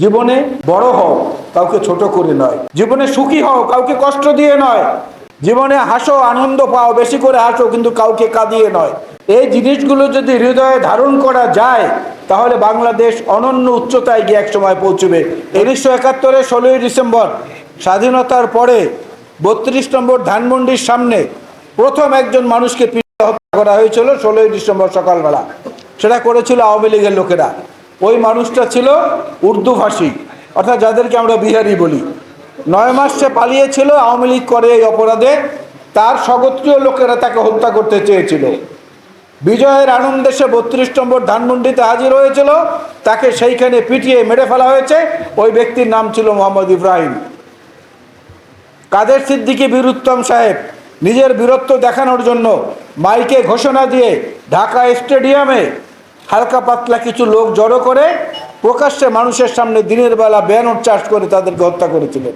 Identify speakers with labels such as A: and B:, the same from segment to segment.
A: জীবনে বড় হও, কাউকে ছোট করে নয়। জীবনে সুখী হও, কাউকে কষ্ট দিয়ে নয়। জীবনে হাসো, আনন্দ পাও, বেশি করে হাসো, কিন্তু কাউকে কাঁদিয়ে নয়। এই জিনিসগুলো যদি হৃদয়ে ধারণ করা যায়, তাহলে বাংলাদেশ অনন্য উচ্চতায় গিয়ে একসময় পৌঁছবে। উনিশশো একাত্তরে ষোলোই ডিসেম্বর, স্বাধীনতার পরে বত্রিশ নম্বর ধানমন্ডির সামনে প্রথম একজন মানুষকে পিটিয়ে হত্যা করা হয়েছিল ষোলোই ডিসেম্বর সকালবেলা। সেটা করেছিল আওয়ামী লীগের লোকেরা। ওই মানুষটা ছিল উর্দু ভাষী। অর্থাৎ যাদেরকে আমরা বিহারি বলি। নয় মাস সে পালিয়েছিল, আওয়ামী লীগ করে এই অপরাধে। তার স্বগোত্রীয় লোকেরা তাকে হত্যা করতে চেয়েছিল। বিজয়ের আনন্দে সে বত্রিশ নম্বর ধানমন্ডিতে হাজির হয়েছিল। তাকে সেইখানে পিটিয়ে মেরে ফেলা হয়েছে। ওই ব্যক্তির নাম ছিল মোহাম্মদ ইব্রাহিম। কাদের সিদ্দিকী বীরুত্তম সাহেব, নিজের বীরত্ব দেখানোর জন্য মাইকে ঘোষণা দিয়ে ঢাকা স্টেডিয়ামে হালকা পাতলা কিছু লোক জড়ো করে প্রকাশ্যে মানুষের সামনে দিনের বেলা ব্যানর চাষ করে তাদেরকে হত্যা করেছিলেন।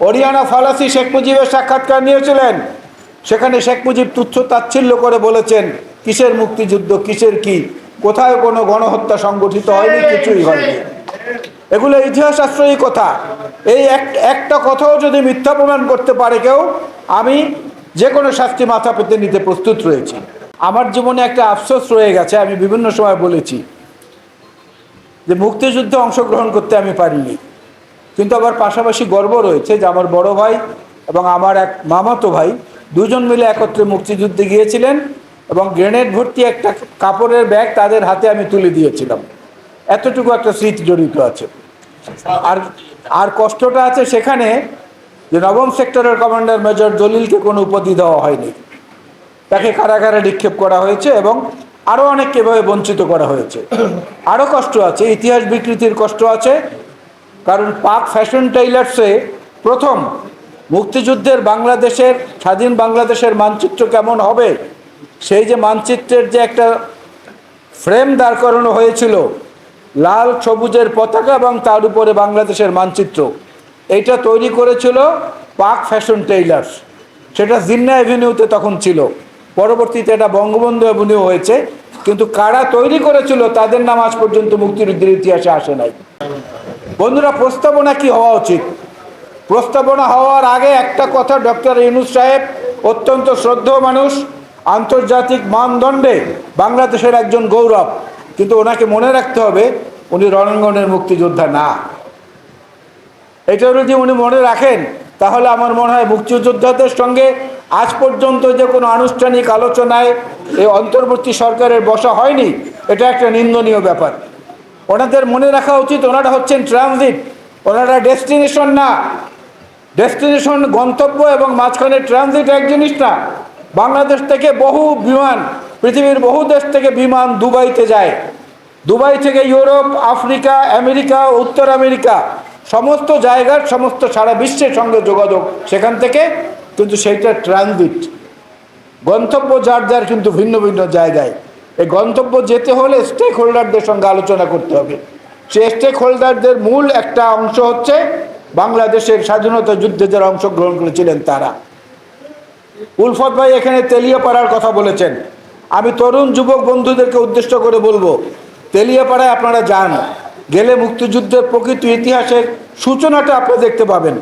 A: অরিয়ানা ফালাসি শেখ মুজিবের সাক্ষাৎকার নিয়েছিলেন। সেখানে শেখ মুজিব তুচ্ছ তাচ্ছিল্য করে বলেছেন, কিসের মুক্তিযুদ্ধ, কিসের কি, কোথায় কোনো গণহত্যা সংগঠিত হয়নি, কিছুই হয়নি। এগুলো ইতিহাস আশ্রয়ী কথা। এই এক- একটা কথাও যদি মিথ্যা প্রমাণ করতে পারে কেউ, আমি যে কোনো শাস্তি মাথা পেতে নিতে প্রস্তুত রয়েছি। আমার জীবনে একটা আফসোস রয়ে গেছে, আমি বিভিন্ন সময় বলেছি যে মুক্তিযুদ্ধে অংশগ্রহণ করতে আমি পারিনি। কিন্তু আবার পাশাপাশি গর্ব রয়েছে যে আমার বড় ভাই এবং আমার এক মামাতো ভাই দুজন মিলে একত্রে মুক্তিযুদ্ধে গিয়েছিলেন এবং গ্রেনেড ভর্তি একটা কাপড়ের ব্যাগ তাদের হাতে আমি তুলে দিয়েছিলাম। এতটুকু একটা স্মৃতি জড়িত আছে। আর আর কষ্টটা আছে সেখানে যে নবম সেক্টরের কমান্ডার মেজর জলিলকে কোনো উপাধি দেওয়া হয়নি। তাকে কারাগারে নিক্ষেপ করা হয়েছে এবং আরও অনেককে এভাবে বঞ্চিত করা হয়েছে। আরও কষ্ট আছে ইতিহাস বিকৃতির কষ্ট আছে কারণ পাক ফ্যাশন টেইলার্সে প্রথম মুক্তিযুদ্ধের বাংলাদেশের স্বাধীন বাংলাদেশের মানচিত্র কেমন হবে সেই যে মানচিত্রের যে একটা ফ্রেম দাঁড় করানো হয়েছিল লাল সবুজের পতাকা এবং তার উপরে বাংলাদেশের মানচিত্র এইটা তৈরি করেছিল পাক ফ্যাশন টেইলার্স। সেটা জিন্না অ্যাভিনিউতে তখন ছিল। পরবর্তীতে এটা বঙ্গবন্ধু অ্যাভিনিউ হয়েছে, কিন্তু কারা তৈরি করেছিল তাদের নাম আজ পর্যন্ত মুক্তিযুদ্ধের ইতিহাসে আসে নাই। বন্ধুরা, প্রস্তাবনা কি হওয়া উচিত? প্রস্তাবনা হওয়ার আগে একটা কথা, ডক্টর ইউনুস সাহেব অত্যন্ত শ্রদ্ধেয় মানুষ, আন্তর্জাতিক মানদণ্ডে বাংলাদেশের একজন গৌরব, কিন্তু ওনাকে মনে রাখতে হবে উনি রণাঙ্গনের মুক্তিযোদ্ধা না। এটা যদি উনি মনে রাখেন, তাহলে আমার মনে হয় মুক্তিযোদ্ধাদের সঙ্গে আজ পর্যন্ত যে কোনো আনুষ্ঠানিক আলোচনায় এই অন্তর্বর্তী সরকারের বসা হয়নি, এটা একটা নিন্দনীয় ব্যাপার। ওনাদের মনে রাখা উচিত, ওনারা হচ্ছেন ট্রানজিট, ওনারা ডেস্টিনেশন না। ডেস্টিনেশন গন্তব্য এবং মাঝখানে ট্রানজিট এক জিনিস না, বাংলাদেশ থেকে বহু বিমান, পৃথিবীর বহু দেশ থেকে বিমান দুবাইতে যায়। দুবাই থেকে ইউরোপ, আফ্রিকা, আমেরিকা, উত্তর আমেরিকা, সমস্ত জায়গার, সমস্ত সারা বিশ্বের সঙ্গে যোগাযোগ, সেখান থেকে কিন্তু সেইটা ট্রানজিট গন্তব্য যার যার কিন্তু ভিন্ন ভিন্ন জায়গায়। এই গন্তব্য যেতে হলে স্টেক হোল্ডারদের সঙ্গে আলোচনা করতে হবে। সে স্টেক হোল্ডারদের মূল একটা অংশ হচ্ছে বাংলাদেশের স্বাধীনতা যুদ্ধে যারা অংশগ্রহণ করেছিলেন তারা। উলফত ভাই এখানে তেলিয়াপাড়ার কথা বলেছেন। আমি তরুণ যুবক বন্ধুদেরকে উদ্দেশ্য করে বলব, তেলিয়াপাড়ায় আপনারা যান। গেলে মুক্তিযুদ্ধের প্রকৃত ইতিহাসের সূচনাটা আপনারা দেখতে পাবেন।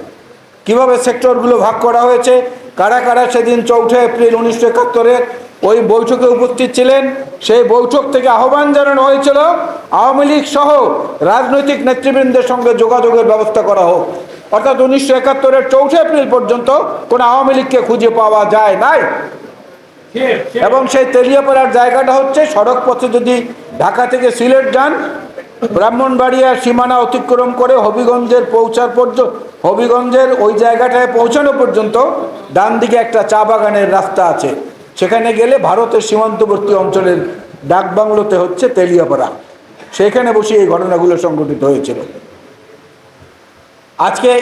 A: কীভাবে সেক্টরগুলো ভাগ করা হয়েছে? কারা কারা সেদিন চৌঠা এপ্রিল উনিশশো একাত্তরের ওই বৈঠকে উপস্থিত ছিলেন? সেই বৈঠক থেকে আহ্বান জানানো হয়েছিল আওয়ামী লীগ সহ রাজনৈতিক নেতৃবৃন্দের সঙ্গে যোগাযোগের ব্যবস্থা করা হোক। অর্থাৎ উনিশশো একাত্তরের চৌঠা এপ্রিল পর্যন্ত কোনো আওয়ামী লীগকে খুঁজে পাওয়া যায় নাই। এবং সেই তেলিয়াপাড়ার জায়গাটা হচ্ছে সড়ক পথে যদি ঢাকা থেকে সিলেট যান ব্রাহ্মণবাড়িয়ার সীমানা অতিক্রম করে হবিগঞ্জের পৌঁছার পর্যন্ত হবিগঞ্জের ওই জায়গাটায় পৌঁছানো পর্যন্ত ডান দিকে একটা চা বাগানের রাস্তা আছে। সেখানে গেলে ভারতের সীমান্তবর্তী অঞ্চলের ডাকবাংলোতে হচ্ছে তেলিয়াপাড়া। সেখানে বসে এই ঘটনাগুলো সংঘটিত হয়েছিল। আজকে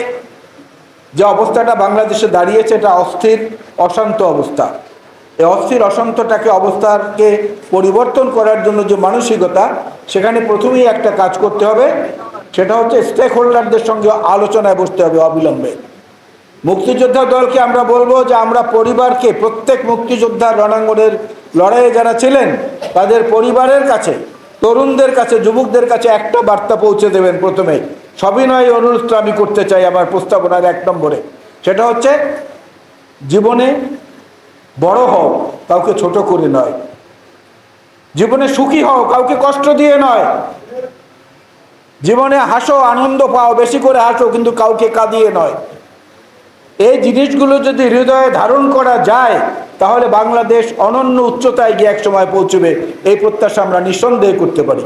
A: যে অবস্থাটা বাংলাদেশে দাঁড়িয়েছে, এটা অস্থির, অশান্ত অবস্থা। এই অস্থির, অশান্তটাকে অবস্থাকে পরিবর্তন করার জন্য যে মানসিকতা সেখানে প্রথমেই একটা কাজ করতে হবে, সেটা হচ্ছে স্টেক হোল্ডারদের সঙ্গে আলোচনায় বসতে হবে অবিলম্বে। মুক্তিযোদ্ধা দলকে আমরা বলব যে আমরা পরিবারকে, প্রত্যেক মুক্তিযোদ্ধার রণাঙ্গনের লড়াইয়ে যারা ছিলেন, তাদের পরিবারের কাছে, তরুণদের কাছে, যুবকদের কাছে একটা বার্তা পৌঁছে দেবেন প্রথমে। সবিনয় অনুরোধটা আমি করতে চাই আমার প্রস্তাবনার এক নম্বরে। সেটা হচ্ছে, জীবনে বড় হও, কাউকে ছোট করে নয়। জীবনে সুখী হও, কাউকে কষ্ট দিয়ে নয়। জীবনে হাসো, আনন্দ পাও, বেশি করে হাসো, কিন্তু কাউকে কাঁদিয়ে নয়। এই জিনিসগুলো যদি হৃদয়ে ধারণ করা যায়, তাহলে বাংলাদেশ অনন্য উচ্চতায় গিয়ে একসময় পৌঁছবে। এই প্রত্যাশা আমরা নিঃসন্দেহে করতে পারি।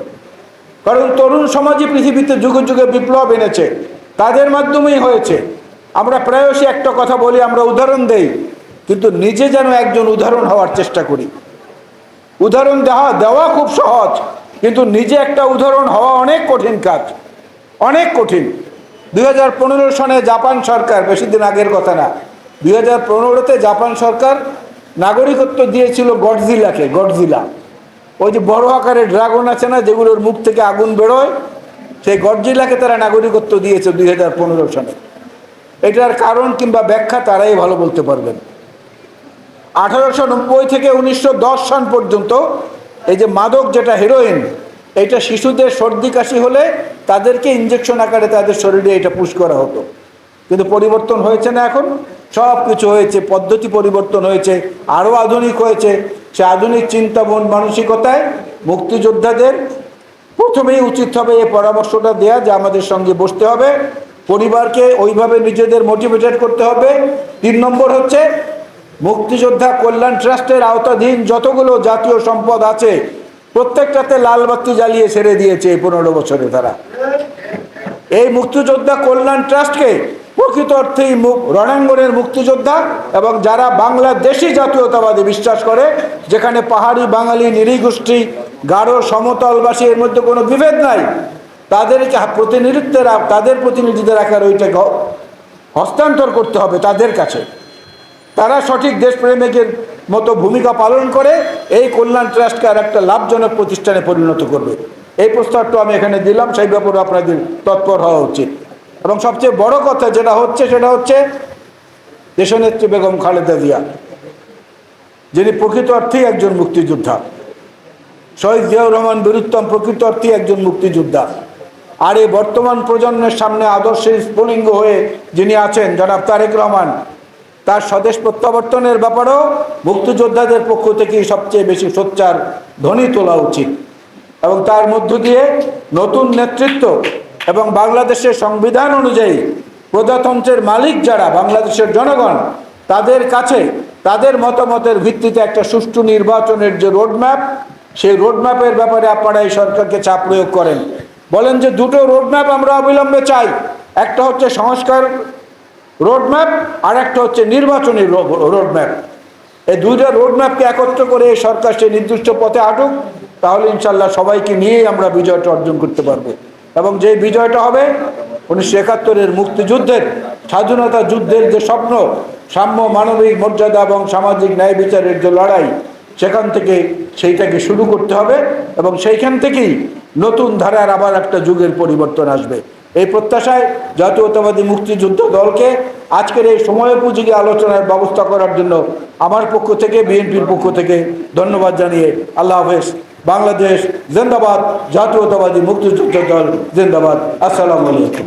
A: কারণ তরুণ সমাজই পৃথিবীতে যুগে যুগে বিপ্লব এনেছে। তাদের মাধ্যমেই হয়েছে। আমরা প্রায়শই একটা কথা বলি, আমরা উদাহরণ দেই, কিন্তু নিজে যেন একজন উদাহরণ হওয়ার চেষ্টা করি। উদাহরণ দেওয়া দেওয়া খুব সহজ, কিন্তু নিজে একটা উদাহরণ হওয়া অনেক কঠিন কাজ, অনেক কঠিন। দুই হাজার পনেরো সনে জাপান সরকার, বেশি দিন আগের কথা না, দুই হাজার পনেরোতে জাপান সরকার নাগরিকত্ব দিয়েছিল গডজিলাকে, গডজিলা। ওই যে বড় আকারের ড্রাগন আছে না, যেগুলোর মুখ থেকে আগুন বেরোয়, সেই গডজিলাকে তারা নাগরিকত্ব দিয়েছে দুই হাজার পনেরো সনে। এটার কারণ কিংবা ব্যাখ্যা তারাই ভালো বলতে পারবেন। আঠারোশো নব্বই থেকে উনিশশো সন পর্যন্ত এই যে মাদক যেটা হেরোইন এটা শিশুদের সর্দি কাশি হলে তাদেরকে ইঞ্জেকশন আকারে তাদের শরীরে এটা পুশ করা হতো। কিন্তু পরিবর্তন হয়েছে না এখন সব কিছু হয়েছে, পদ্ধতি পরিবর্তন হয়েছে, আরও আধুনিক হয়েছে। সে আধুনিক চিন্তামন মানসিকতায় মুক্তিযোদ্ধাদের প্রথমেই উচিত হবে এই পরামর্শটা দেয়া যে আমাদের সঙ্গে বসতে হবে। পরিবারকে ওইভাবে নিজেদের মোটিভেটেড করতে হবে। তিন নম্বর হচ্ছে মুক্তিযোদ্ধা কল্যাণ ট্রাস্টের আওতাধীন যতগুলো জাতীয় সম্পদ আছে, প্রত্যেকটাতে লাল বাতি জ্বালিয়ে ছেড়ে দিয়েছে এই পনেরো বছরে তারা। এই মুক্তিযোদ্ধা কল্যাণ ট্রাস্টকে প্রকৃত অর্থেই রণাঙ্গনের মুক্তিযোদ্ধা এবং যারা বাংলাদেশি জাতীয়তাবাদী বিশ্বাস করে, যেখানে পাহাড়ি বাঙালি, নিরীগোষ্ঠী, গাঢ় সমতলবাসী, এর মধ্যে কোনো বিভেদ নাই তাদের প্রতিনিধিত্বের তাদের প্রতিনিধিদের আকার ওইটাকে হ- হস্তান্তর করতে হবে তাদের কাছে। তারা সঠিক দেশপ্রেমিকের মতো ভূমিকা পালন করে এই কল্যাণ ট্রাস্টকে আর একটা লাভজনক প্রতিষ্ঠানে পরিণত করবে। এই প্রস্তাবটা আমি এখানে দিলাম, সেই ব্যাপারে আপনাদের তৎপর হওয়া উচিত। এবং সবচেয়ে বড় কথা যেটা হচ্ছে, সেটা হচ্ছে দেশনেত্রী বেগম খালেদা জিয়া, যিনি প্রকৃত অর্থেই একজন মুক্তিযোদ্ধা। শহীদ জিয়াউর রহমান বীরুত্তম প্রকৃত অর্থেই একজন মুক্তিযোদ্ধা। আর এই বর্তমান প্রজন্মের সামনে আদর্শের স্ফুলিঙ্গ হয়ে যিনি আছেন, জনাব তারেক রহমান তার স্বদেশ প্রত্যাবর্তনের ব্যাপারেও মুক্তিযোদ্ধাদের পক্ষ থেকেই সবচেয়ে বেশি সোচ্চার ধ্বনি তোলা উচিত। এবং তার মধ্য দিয়ে নতুন নেতৃত্ব এবং বাংলাদেশের সংবিধান অনুযায়ী প্রজাতন্ত্রের মালিক যারা বাংলাদেশের জনগণ, তাদের কাছে তাদের মতামতের ভিত্তিতে একটা সুষ্ঠু নির্বাচনের যে রোডম্যাপ, সেই রোডম্যাপের ব্যাপারে আপনারা এই সরকারকে চাপ প্রয়োগ করেন। বলেন যে দুটো রোডম্যাপ আমরা অবিলম্বে চাই। একটা হচ্ছে সংস্কার রোডম্যাপ আর একটা হচ্ছে নির্বাচনী রোডম্যাপ এই দুইটা রোডম্যাপকে একত্র করে সরকার সেই নির্দিষ্ট পথে আটুক, তাহলে ইনশাল্লাহ সবাইকে নিয়েই আমরা বিজয়টা অর্জন করতে পারব। এবং যে বিজয়টা হবে, উনিশশো একাত্তরের মুক্তিযুদ্ধের, স্বাধীনতা যুদ্ধের যে স্বপ্ন, সাম্য, মানবিক মর্যাদা এবং সামাজিক ন্যায় বিচারের যে লড়াই, সেখান থেকে সেইটাকে শুরু করতে হবে এবং সেইখান থেকেই নতুন ধারার আবার একটা যুগের পরিবর্তন আসবে। এই প্রত্যাশায় জাতীয়তাবাদী মুক্তিযুদ্ধ দলকে আজকের এই সময় সময়োপযোগী আলোচনার ব্যবস্থা করার জন্য আমার পক্ষ থেকে, বিএনপির পক্ষ থেকে ধন্যবাদ জানিয়ে আল্লাহ হাফেজ। বাংলাদেশ জিন্দাবাদ, জাতীয়তাবাদী মুক্তিযুদ্ধ দল জিন্দাবাদ। আসসালামু আলাইকুম।